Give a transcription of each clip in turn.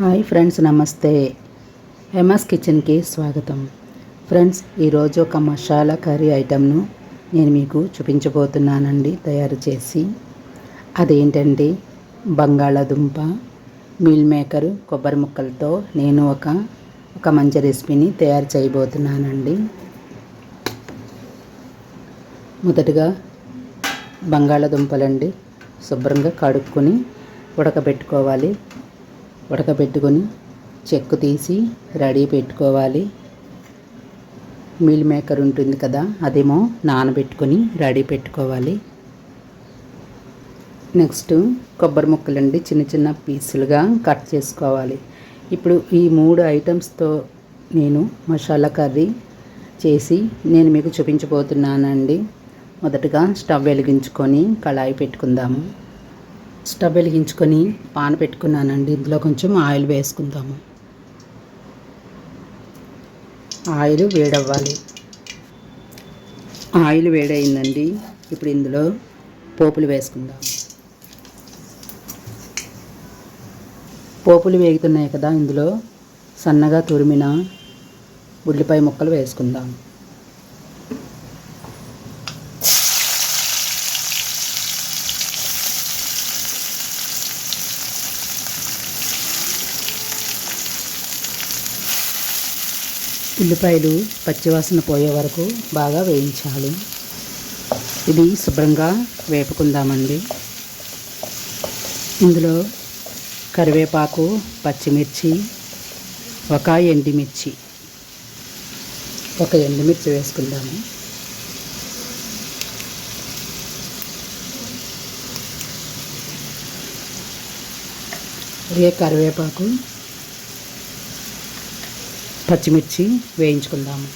Hi friends నమస్తే. హేమాస్ కిచెన్కి స్వాగతం. ఫ్రెండ్స్ ఈరోజు ఒక మసాలా కర్రీ ఐటెంను నేను మీకు చూపించబోతున్నానండి తయారు చేసి. అదేంటండి బంగాళాదుంప మీల్ మేకర్ కొబ్బరి ముక్కలతో నేను ఒక ఒక మంచి రెసిపీని తయారు చేయబోతున్నానండి. మొదటగా బంగాళాదుంపలండి శుభ్రంగా కడుక్కొని ఉడకబెట్టుకోవాలి. ఉడకబెట్టుకొని చెక్కు తీసి రెడీ పెట్టుకోవాలి. మీల్ మేకర్ ఉంటుంది కదా అదేమో నానబెట్టుకొని రెడీ పెట్టుకోవాలి. నెక్స్ట్ కొబ్బరి ముక్కలండి చిన్న చిన్న పీసులుగా కట్ చేసుకోవాలి. ఇప్పుడు ఈ మూడు ఐటమ్స్తో నేను మసాలా కర్రీ చేసి నేను మీకు చూపించబోతున్నానండి. మొదటగా స్టవ్ వెలిగించుకొని కళాయి పెట్టుకుందాము. స్టవ్ వెలిగించుకొని పాన పెట్టుకున్నానండి. ఇందులో కొంచెం ఆయిల్ వేసుకుందాము. ఆయిల్ వేడవ్వాలి. ఆయిల్ వేడైందండి. ఇప్పుడు ఇందులో పోపులు వేసుకుందాం పోపులు వేగుతున్నాయి కదా ఇందులో సన్నగా తురిమిన ఉల్లిపాయ ముక్కలు వేసుకుందాం ఉల్లిపాయలు పచ్చివాసన పోయే వరకు బాగా వేయించాలి. ఇది శుభ్రంగా వేపుకుందామండి. ఇందులో కరివేపాకు పచ్చిమిర్చి ఒక ఎండిమిర్చి ఒక ఎండుమిర్చి వేసుకుందాము. అలాగే కరివేపాకు పచ్చిమిర్చి వేయించుకుందాము.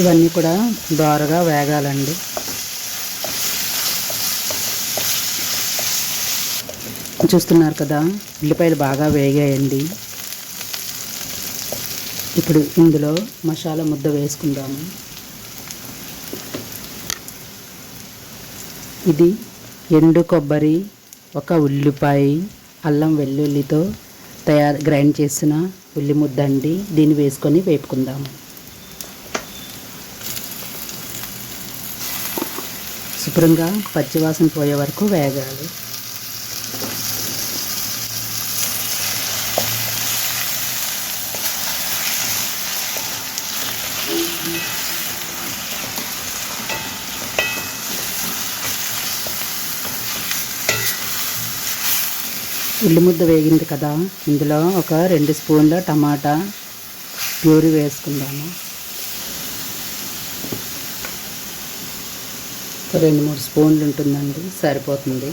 ఇవన్నీ కూడా దోరగా వేగాలండి. చూస్తున్నారు కదా ఉల్లిపాయలు బాగా వేగాయండి. ఇప్పుడు ఇందులో మసాలా ముద్ద వేసుకుందాము. ఇది ఎండు కొబ్బరి ఒక ఉల్లిపాయ అల్లం వెల్లుల్లితో తయారు గ్రైండ్ చేసిన ఉల్లి ముద్ద అండి దీన్ని వేసుకొని వేపుకుందాము శుభ్రంగా పచ్చివాసన పోయే వరకు వేగాలి. ఉల్లి ముద్ద వేగింది కదా. ఇందులో ఒక రెండు స్పూన్ల టమాటా ప్యూరి వేసుకుందాము. రెండు మూడు స్పూన్లు ఉంటుందండి. సరిపోతుంది.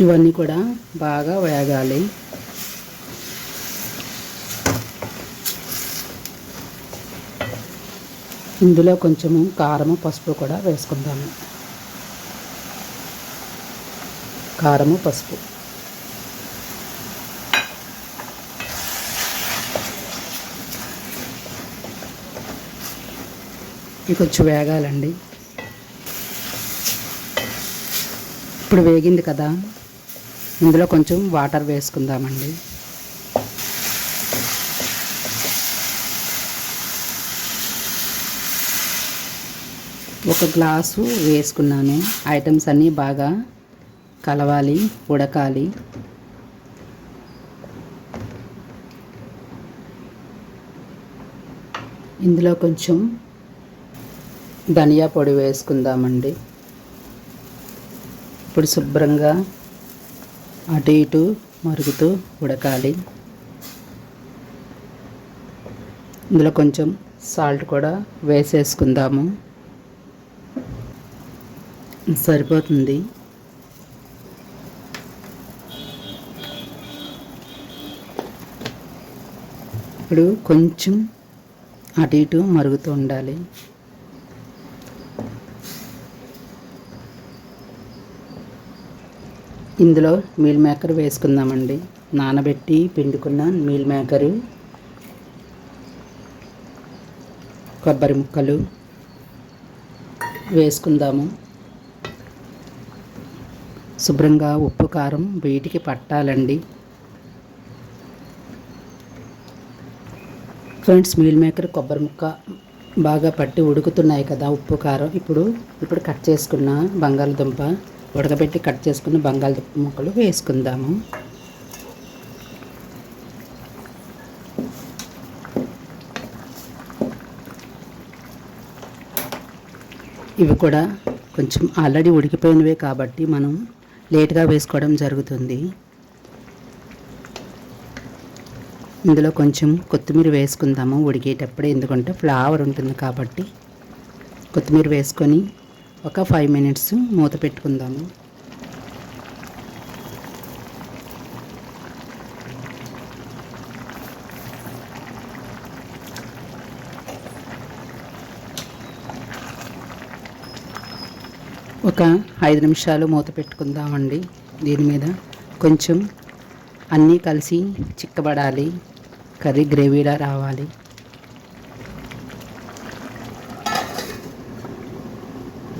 ఇవన్నీ కూడా బాగా వేగాలి. ఇందులో కొంచెము కారము పసుపు కూడా వేసుకుందాము. కారము పసుపు. ఇది కొంచెం వేగాలండి. ఇప్పుడు వేగింది కదా. ఇందులో కొంచెం వాటర్ వేసుకుందామండి. ఒక గ్లాసు వేసుకున్నాను. ఐటమ్స్ అన్నీ బాగా కలవాలి ఉడకాలి. ఇందులో కొంచెం ధనియా పొడి వేసుకుందామండి. ఇప్పుడు శుభ్రంగా అటు ఇటు మరుగుతూ ఉడకాలి. ఇందులో కొంచెం సాల్ట్ కూడా వేసేసుకుందాము. సరిపోతుంది. ఇప్పుడు కొంచెం అటు ఇటు మరుగుతూ ఉండాలి. ఇందులో మీల్ మేకర్ వేసుకుందామండి. నానబెట్టి పిండుకున్న మీల్ మేకరు కొబ్బరి ముక్కలు వేసుకుందాము. శుభ్రంగా ఉప్పు కారం వీటికి పట్టాలండి. ఫ్రెండ్స్ మీల్ మేకర్ కొబ్బరి ముక్క బాగా పట్టి ఉడుకుతున్నాయి కదా ఉప్పు కారం. ఇప్పుడు ఇప్పుడు కట్ చేసుకున్న బంగాళదుంప ఉడకబెట్టి కట్ చేసుకున్న బంగాళదుంప ముక్కలు వేసుకుందాము. ఇవి కూడా కొంచెం ఆల్రెడీ ఉడికిపోయినవే కాబట్టి మనం లేట్గా వేసుకోవడం జరుగుతుంది. ఇందులో కొంచెం కొత్తిమీర వేసుకుందాము. ఉడికేటప్పుడు ఎందుకంటే ఫ్లేవర్ ఉంటుంది కాబట్టి కొత్తిమీర వేసుకొని ఒక ఫైవ్ మినిట్స్ మూత పెట్టుకుందాము. ఒక ఐదు నిమిషాలు మూత పెట్టుకుందామండి. దీని మీద కొంచెం అన్నీ కలిసి చిక్కబడాలి. కర్రీ గ్రేవీలా రావాలి.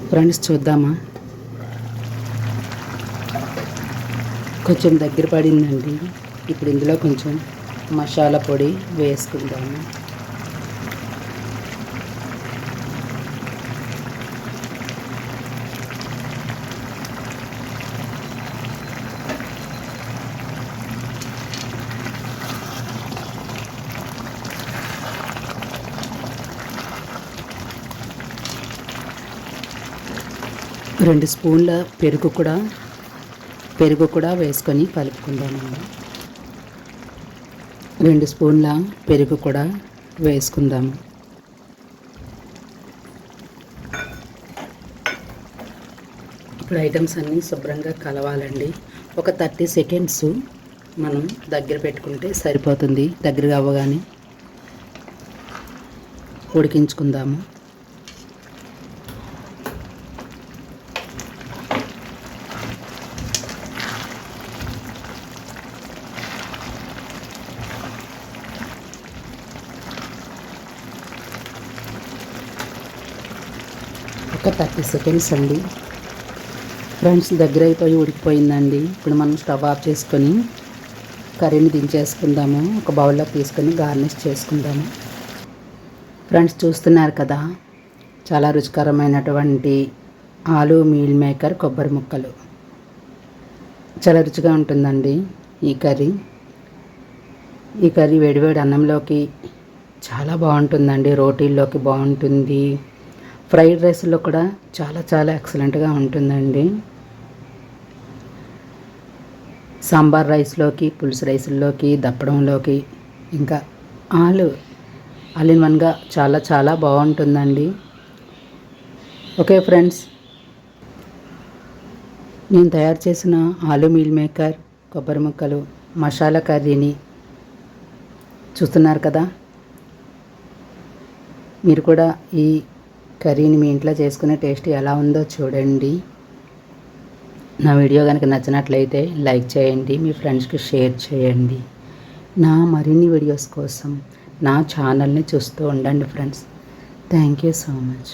ఫ్రెండ్స్ చూద్దామా? కొంచెం దగ్గర పడిందండి. ఇప్పుడు ఇందులో కొంచెం మసాలా పొడి వేసుకుందాము. రెండు స్పూన్ల పెరుగు కూడా పెరుగు కూడా వేసుకొని కలుపుకుందామండి రెండు స్పూన్ల పెరుగు కూడా వేసుకుందాము ఇప్పుడు ఐటమ్స్ అన్నీ శుభ్రంగా కలవాలండి. ఒక థర్టీ సెకండ్స్ మనం దగ్గర పెట్టుకుంటే సరిపోతుంది. దగ్గరగా అవ్వగానే ఉడికించుకుందాము. ఒక థర్టీ సెకండ్స్ అండి. ఫ్రెండ్స్ దగ్గర అయిపోయి ఉడికిపోయిందండి ఇప్పుడు మనం స్టవ్ ఆఫ్ చేసుకొని కర్రీని దించేసుకుందాము. ఒక బౌల్లో తీసుకొని గార్నిష్ చేసుకుందాము. ఫ్రెండ్స్ చూస్తున్నారు కదా చాలా రుచికరమైనటువంటి ఆలు మీల్ మేకర్ కొబ్బరి ముక్కలు. చాలా రుచిగా ఉంటుందండి ఈ కర్రీ. ఈ కర్రీ వేడివేడి అన్నంలోకి చాలా బాగుంటుందండి. రోటీల్లోకి బాగుంటుంది. ఫ్రైడ్ రైస్లో కూడా చాలా చాలా ఎక్సలెంట్గా ఉంటుందండి. సాంబార్ రైస్లోకి పులుసు రైస్లోకి దప్పడంలోకి ఇంకా ఆలు ఆల్ ఇన్ వన్గా చాలా చాలా బాగుంటుందండి. ఓకే ఫ్రెండ్స్ నేను తయారు చేసిన ఆలు మీల్ మేకర్ కొబ్బరి ముక్కలు మసాలా కర్రీని చూస్తున్నారు కదా? మీరు కూడా ఈ కర్రీని మీ ఇంట్లో చేసుకునే టేస్ట్ ఎలా ఉందో చూడండి. నా వీడియో కనుక నచ్చినట్లయితే లైక్ చేయండి మీ ఫ్రెండ్స్కి షేర్ చేయండి. నా మరిన్ని వీడియోస్ కోసం నా ఛానల్ని చూస్తూ ఉండండి friends. Thank you so much.